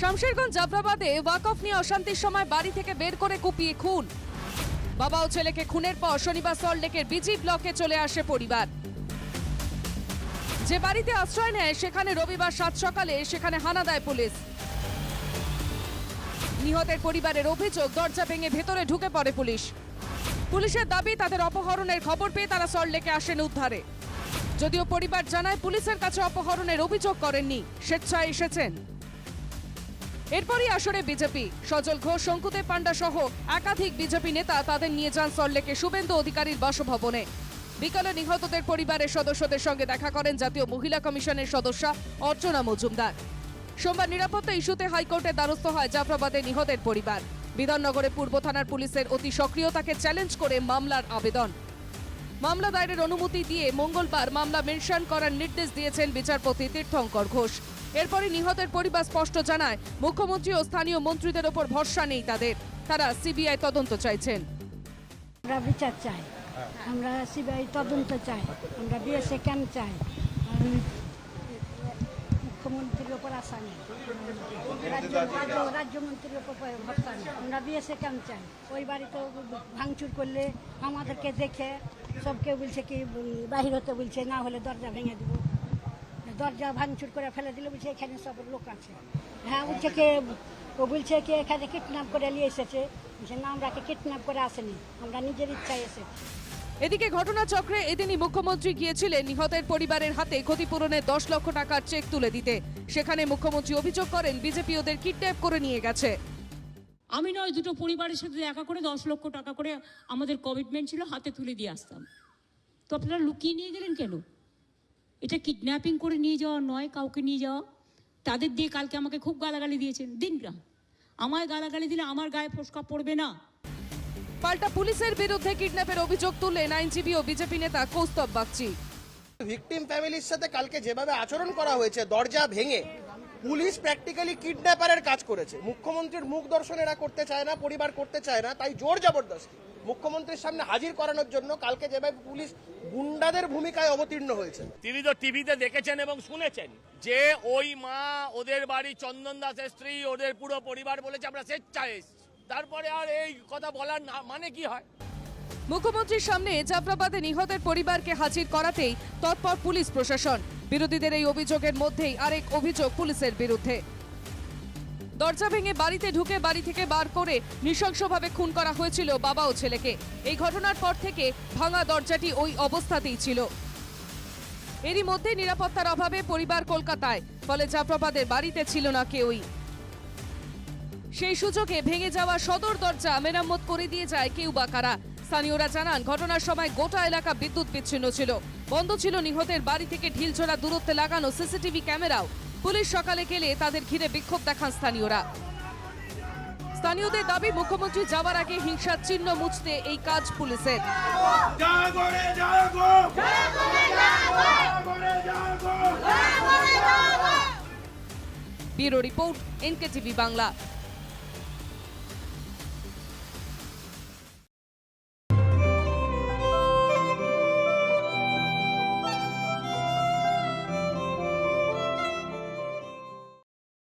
শামশেরগঞ্জ জাফরাবাদে ওয়াকফ নিয়ে অশান্তির সময় বাড়ি থেকে বের করে কুপিয়ে খুন। বাবা ও ছেলেকে খুনের পর শনিবার সল্টলেকের বিজি ব্লকে চলে আসে পরিবার। যে বাড়িতে আশ্রয় নেয়, সেখানে রবিবার সাত সকালে সেখানে হানা দেয় পুলিশ। নিহতের পরিবারের অভিযোগ, দরজা ভেঙে ভেতরে ঢুকে পড়ে পুলিশ। পুলিশের দাবি, তাদের অপহরণের খবর পেয়ে তারা সল্টলেকে আসেন উদ্ধারে। যদিও পরিবার জানায়, পুলিশের কাছে অপহরণের অভিযোগ করেননি, স্বেচ্ছায় এসেছেন। এরপরই আসরে বিজেপি। সজল ঘোষ শঙ্কুতে পান্ডা সহ একাধিক বিজেপি নেতা তাদের নিয়ে যান সল্টলেকে শুভেন্দু অধিকারীর বাসভবনে। বিকালে নিহতদের পরিবারের সদস্যদের সঙ্গে দেখা করেন জাতীয় মহিলা কমিশনের সদস্যা অর্চনা মজুমদার। সোমবার নিরাপত্তা ইস্যুতে হাইকোর্টের দ্বারস্থ হয় জাফরাবাদের নিহতের পরিবার। বিধাননগরে পূর্ব থানার পুলিশের অতি সক্রিয়তাকে চ্যালেঞ্জ করে মামলার আবেদন। মামলা দায়েরের অনুমতি দিয়ে মঙ্গলবার মামলা মেনশন করার নির্দেশ দিয়েছেন বিচারপতি তীর্থঙ্কর ঘোষ। এরপরই নিহতের পরিবার স্পষ্ট জানায়, মুখ্যমন্ত্রী ও স্থানীয় মন্ত্রীদের ওপর ভরসা নেই তাদের। তারা সিবিআই তদন্ত চাইছেন। আমরা বিচার চাই। আমরা সিবিআই তদন্ত চাই। আমরা বিএসএ ক্যাম্প চাই। মুখ্যমন্ত্রীর ওপর আশা নেই। রাজ্য রাজ্য রাজ্যমন্ত্রীর ওপর ভরসা নেই। আমরা বিএসএ ক্যাম্প চাই। ওই বাড়িতে ভাঙচুর করলে আমাদেরকে দেখে সবকে বলছে কি বাহির হতে বলছে, না হলে দরজা ভেঙে দেবো। দরজা ভাঙচুর করে ফেলে দিলে বলছে এখানে সব লোক আছে। হ্যাঁ বলছে কে ও বলছে কি এখানে কিডন্যাপ করে নিয়ে এসেছে। বলছে না আমরা কিডন্যাপ করে আসেনি আমরা নিজের ইচ্ছায় এসেছি। এদিকে ঘটনাচক্রে এদিনই মুখ্যমন্ত্রী গিয়েছিলেন নিহতের পরিবারের হাতে ক্ষতিপূরণের দশ লক্ষ টাকার চেক তুলে দিতে। সেখানে মুখ্যমন্ত্রী অভিযোগ করেন বিজেপি ওদের কিডন্যাপ করে নিয়ে গেছে। আমি নয় দুটো পরিবারের সাথে দেখা করে দশ লক্ষ টাকা করে আমাদের কমিটমেন্ট ছিল হাতে তুলে দিয়ে আসতাম। তো আপনারা লুকিয়ে নিয়ে গেলেন কেন? এটা কিডন্যাপিং করে নিয়ে যাওয়া নয় কাউকে নিয়ে যাওয়া। তাদের দিয়ে কালকে আমাকে খুব গালাগালি দিয়েছেন। দিন না আমায় গালাগালি দিলে আমার গায়ে ফসকা পড়বে না। পাল্টা পুলিশের বিরুদ্ধে কিডন্যাপের অভিযোগ তুললেন আইনজীবী ও বিজেপি নেতা কৌস্তব বাগচি। ভিকটিম ফ্যামিলির সাথে কালকে যেভাবে আচরণ করা হয়েছে দরজা ভেঙে পুলিশ প্র্যাকটিক্যালি কিডন্যাপারের কাজ করেছে। মুখ্যমন্ত্রীর মুখ দর্শন এরা করতে চায় না পরিবার করতে চায় না তাই জোর জবরদস্তি। মুখ্যমন্ত্রীর সামনে হাজির করানোর জন্য কালকে যেভাবে পুলিশ গুন্ডাদের ভূমিকায় অবতীর্ণ হয়েছে। তিনি তো টিভিতে দেখেছেন এবং শুনেছেন যে ওই মা ওদের বাড়ি চন্দন দাসের স্ত্রী ওদের পুরো পরিবার বলেছে আমরা স্বেচ্ছায় এসেছি। তারপরে আর এই কথা বলার না- মানে কি হয়? মুখ্যমন্ত্রীর সামনে জাফরাবাদে নিহতের পরিবারকে হাজির করাতেই তৎপর পুলিশ প্রশাসন। বিরোধীদের এই অভিযোগের মধ্যেই আরেক অভিযোগ পুলিশের বিরুদ্ধে। দরজা ভেঙে বাড়িতে ঢুকে বাড়ি থেকে বার করে নৃশংসভাবে খুন করা হয়েছিল বাবা ও ছেলেকে। এই ঘটনার পর থেকে ভাঙা দরজাটি ওই অবস্থাতেই ছিল। এরই মধ্যে নিরাপত্তার অভাবে পরিবার কলকাতায়, ফলে জাফরাবাদের বাড়িতে ছিল না কেউই। সেই সুযোগে ভেঙে যাওয়া সদর দরজা মেরামত করে দিয়ে যায় কেউ বা কারা। স্থানীয়রা জানান, ঘটনার সময় গোটা এলাকা বিদ্যুৎ বিচ্ছিন্ন ছিল। বন্ধ ছিল নিহতের বাড়ি থেকে ঢিলছোড়া দূরত্বে লাগানো সিসিটিভি ক্যামেরাও। পুলিশ সকালে গেলে তাদের ঘিরে বিক্ষোভ দেখান স্থানীয়রা। স্থানীয়দের দাবি, মুখ্যমন্ত্রী যাওয়ার আগে হিংসার চিহ্ন মুছতে এই কাজ পুলিশের। Bureau report, NKTV Bangla.